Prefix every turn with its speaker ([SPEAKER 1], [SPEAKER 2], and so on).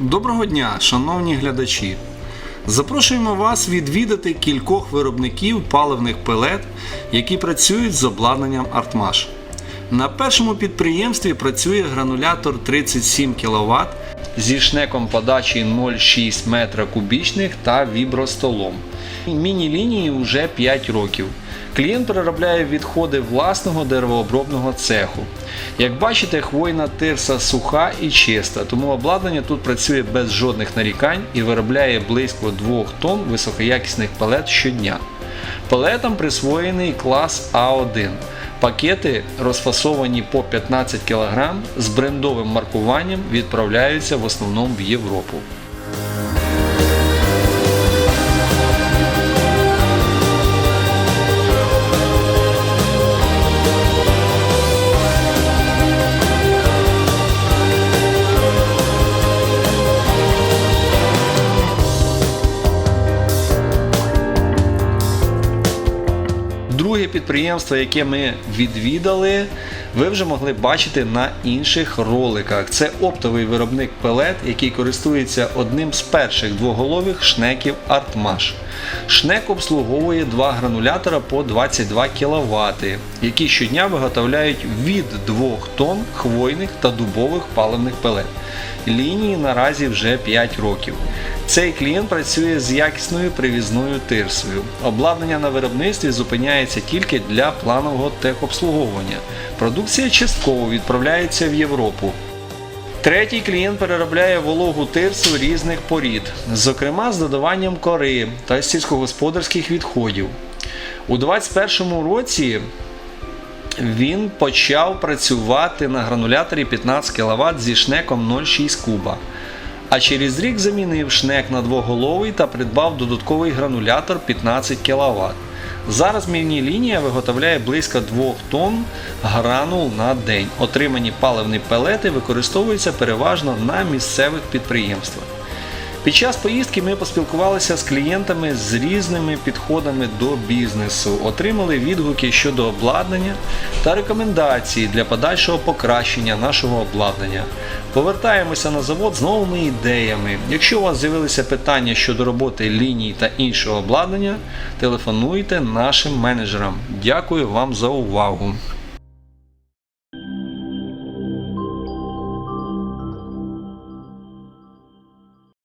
[SPEAKER 1] Доброго дня, шановні глядачі! Запрошуємо вас відвідати кількох виробників паливних пелет, які працюють з обладнанням Артмаш. На першому підприємстві працює гранулятор 37 кВт зі шнеком подачі 0,6 метра кубічних та вібростолом. Міні-лінії вже 5 років. Клієнт переробляє відходи власного деревообробного цеху. Як бачите, хвойна тирса суха і чиста, тому обладнання тут працює без жодних нарікань і виробляє близько 2 тонн високоякісних палет щодня. Палетам присвоєний клас А1. Пакети, розфасовані по 15 кг з брендовим маркуванням, відправляються в основному в Європу. Друге підприємство, яке ми відвідали, ви вже могли бачити на інших роликах. Це оптовий виробник пелет, який користується одним з перших двоголових шнеків Артмаш. Шнек обслуговує два гранулятора по 22 кВт, які щодня виготовляють від 2 тонн хвойних та дубових паливних пелет. Лінії наразі вже 5 років. Цей клієнт працює з якісною привізною тирсою. Обладнання на виробництві зупиняється тільки для планового техобслуговування. Продукція частково відправляється в Європу. Третій клієнт переробляє вологу тирсу різних порід, зокрема з додаванням кори та сільськогосподарських відходів. У 2021 році він почав працювати на грануляторі 15 кВт зі шнеком 0,6 куба. А через рік замінив шнек на двоголовий та придбав додатковий гранулятор 15 кВт. Зараз міні-лінія виготовляє близько 2 тонн гранул на день. Отримані паливні пелети використовуються переважно на місцевих підприємствах. Під час поїздки ми поспілкувалися з клієнтами з різними підходами до бізнесу, отримали відгуки щодо обладнання та рекомендації для подальшого покращення нашого обладнання. Повертаємося на завод з новими ідеями. Якщо у вас з'явилися питання щодо роботи ліній та іншого обладнання, телефонуйте нашим менеджерам. Дякую вам за увагу.